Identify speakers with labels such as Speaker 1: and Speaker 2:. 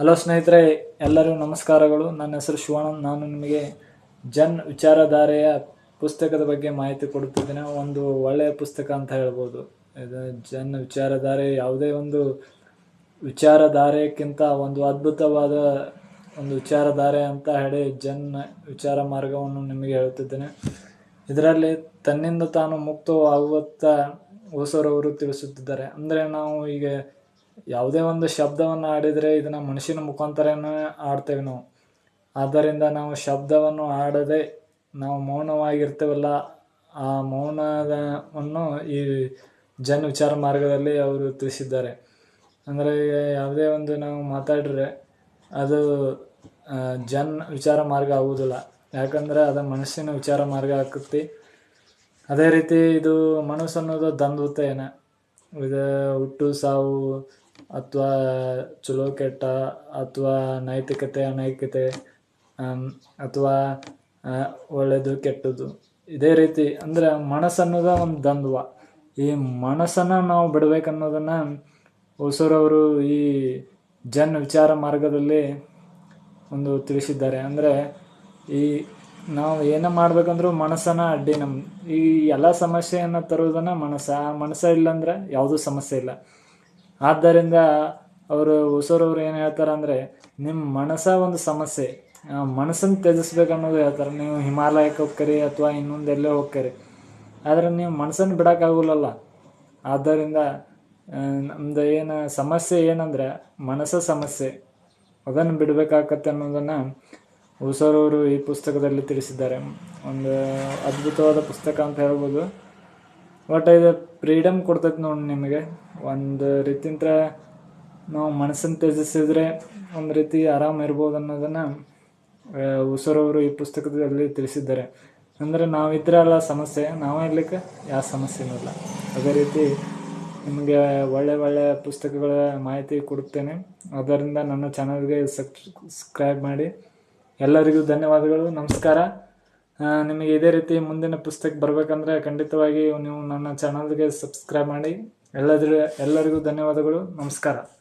Speaker 1: Hello ಸ್ನೇಹಿತರೆ, ಎಲ್ಲರಿಗೂ ನಮಸ್ಕಾರಗಳು. ನನ್ನ ಹೆಸರು ಶಿವಾನಂದ್. ನಾನು ನಿಮಗೆ ಜನ್ ವಿಚಾರಧಾರೆಯ ಪುಸ್ತಕದ ಬಗ್ಗೆ ಮಾಹಿತಿ ಕೊಡುತ್ತಿದ್ದೇನೆ. ಒಂದು ಒಳ್ಳೆಯ ಪುಸ್ತಕ ಅಂತ ಹೇಳ್ಬೋದು. ಇದು ಜನ್ ವಿಚಾರಧಾರೆ ಯಾವುದೇ ಒಂದು ವಿಚಾರಧಾರೆಯಕ್ಕಿಂತ ಒಂದು ಅದ್ಭುತವಾದ ಒಂದು ವಿಚಾರಧಾರೆ ಅಂತ ಹೇಳಿ ಜನ್ ವಿಚಾರ ಮಾರ್ಗವನ್ನು ನಿಮಗೆ ಹೇಳುತ್ತಿದ್ದೇನೆ. ಇದರಲ್ಲಿ ತನ್ನಿಂದ ತಾನು ಮುಕ್ತವಾಗುವತ್ತ ಹೊಸರವರು ತಿಳಿಸುತ್ತಿದ್ದಾರೆ. ಅಂದರೆ ನಾವು ಈಗ ಯಾವುದೇ ಒಂದು ಶಬ್ದವನ್ನು ಆಡಿದರೆ ಇದನ್ನು ಮನುಷ್ಯನ ಮುಖಾಂತರನೇ ಆಡ್ತೇವೆ ನಾವು. ಆದ್ದರಿಂದ ನಾವು ಶಬ್ದವನ್ನು ಆಡದೆ ನಾವು ಮೌನವಾಗಿರ್ತೇವಲ್ಲ, ಆ ಮೌನವನ್ನು ಈ ಜನ್ ವಿಚಾರ ಮಾರ್ಗದಲ್ಲಿ ಅವರು ತಿಳಿಸಿದ್ದಾರೆ. ಅಂದರೆ ಯಾವುದೇ ಒಂದು ನಾವು ಮಾತಾಡಿದ್ರೆ ಅದು ಜನ್ ವಿಚಾರ ಮಾರ್ಗ ಆಗುವುದಿಲ್ಲ. ಯಾಕಂದರೆ ಅದು ಮನಸ್ಸಿನ ವಿಚಾರ ಮಾರ್ಗ ಆಕತಿ ಅದೇ ರೀತಿ ಇದು ಮನಸ್ಸು ಅನ್ನೋದು ದ್ವಂದ್ವತೆನ ಇದು ಹುಟ್ಟು, ಸಾವು ಅಥವಾ ಚಲೋ ಕೆಟ್ಟ, ಅಥವಾ ನೈತಿಕತೆ, ಅನೈತಿಕತೆ ಅಥವಾ ಒಳ್ಳೆಯದು ಕೆಟ್ಟದ್ದು. ಇದೇ ರೀತಿ, ಅಂದರೆ ಮನಸ್ಸು ಅನ್ನೋದು ಒಂದು ದ್ವಂದ್ವ. ಈ ಮನಸ್ಸನ್ನು ನಾವು ಬಿಡಬೇಕನ್ನೋದನ್ನು ಹೊಸರವರು ಈ ಜನ್ ವಿಚಾರ ಮಾರ್ಗದಲ್ಲಿ ಒಂದು ತಿಳಿಸಿದ್ದಾರೆ. ಅಂದರೆ ಈ ನಾವು ಏನೇ ಮಾಡ್ಬೇಕಂದ್ರೂ ಮನಸ್ಸನ್ನು ಅಡ್ಡಿ ನಮ್ಮ ಈ ಎಲ್ಲ ಸಮಸ್ಯೆಯನ್ನು ತರುವುದನ್ನು ಮನಸ್ಸು, ಆ ಮನಸ್ಸು ಇಲ್ಲಾಂದ್ರೆ ಯಾವುದೂ ಸಮಸ್ಯೆ ಇಲ್ಲ. ಆದ್ದರಿಂದ ಅವರು ಹೊಸರವ್ರು ಏನು ಹೇಳ್ತಾರೆ ಅಂದರೆ ನಿಮ್ಮ ಮನಸ್ಸ ಒಂದು ಸಮಸ್ಯೆ. ಮನಸ್ಸನ್ನು ತ್ಯಜಿಸ್ಬೇಕು ಅನ್ನೋದು ಹೇಳ್ತಾರೆ. ನೀವು ಹಿಮಾಲಯಕ್ಕೆ ಹೋಗ್ಕರಿ ಅಥವಾ ಇನ್ನೊಂದು ಎಲ್ಲೇ ಹೋಗ್ಕರಿ ಆದರೆ ನೀವು ಮನಸ್ಸನ್ನು ಬಿಡೋಕ್ಕಾಗಲ್ಲ ಆದ್ದರಿಂದ ನಮ್ದು ಏನು ಸಮಸ್ಯೆ ಏನಂದರೆ, ಮನಸ್ಸ ಸಮಸ್ಯೆ. ಅದನ್ನು ಬಿಡಬೇಕಾಗತ್ತೆ ಅನ್ನೋದನ್ನು ಹುಸರವರು ಈ ಪುಸ್ತಕದಲ್ಲಿ ತಿಳಿಸಿದ್ದಾರೆ. ಒಂದು ಅದ್ಭುತವಾದ ಪುಸ್ತಕ ಅಂತ ಹೇಳ್ಬೋದು. ಒಟ್ಟು ಇದು ಫ್ರೀಡಮ್ ಕೊಡ್ತೈತೆ ನೋಡಿ ನಿಮಗೆ. ಒಂದು ರೀತಿಯಿಂದ ನಾವು ಮನಸ್ಸನ್ನು ತ್ಯಜಿಸಿದ್ರೆ ಒಂದು ರೀತಿ ಆರಾಮ ಇರ್ಬೋದು ಅನ್ನೋದನ್ನು ಉಸರವರು ಈ ಪುಸ್ತಕದಲ್ಲಿ ತಿಳಿಸಿದ್ದಾರೆ. ಅಂದರೆ ನಾವಿದ್ರೆ ಅಲ್ಲ ಸಮಸ್ಯೆ, ನಾವೇ ಇರ್ಲಿಕ್ಕೆ ಯಾವ ಸಮಸ್ಯೆನೂ ಇಲ್ಲ. ಅದೇ ರೀತಿ ನಿಮಗೆ ಒಳ್ಳೆ ಒಳ್ಳೆ ಪುಸ್ತಕಗಳ ಮಾಹಿತಿ ಕೊಡುತ್ತೇನೆ. ಅದರಿಂದ ನನ್ನ ಚಾನಲ್ಗೆ ಸಬ್ಸ್ಕ್ರೈಬ್ ಮಾಡಿ. ಎಲ್ಲರಿಗೂ ಧನ್ಯವಾದಗಳು, ನಮಸ್ಕಾರ. ನಿಮಗೆ ಇದೇ ರೀತಿ ಮುಂದಿನ ಪುಸ್ತಕ ಬರಬೇಕಂದ್ರೆ ಖಂಡಿತವಾಗಿ ನೀವು ನನ್ನ ಚಾನಲ್ಗೆ ಸಬ್ಸ್ಕ್ರೈಬ್ ಮಾಡಿ. ಎಲ್ಲದ್ರ ಎಲ್ಲರಿಗೂ ಧನ್ಯವಾದಗಳು. ನಮಸ್ಕಾರ.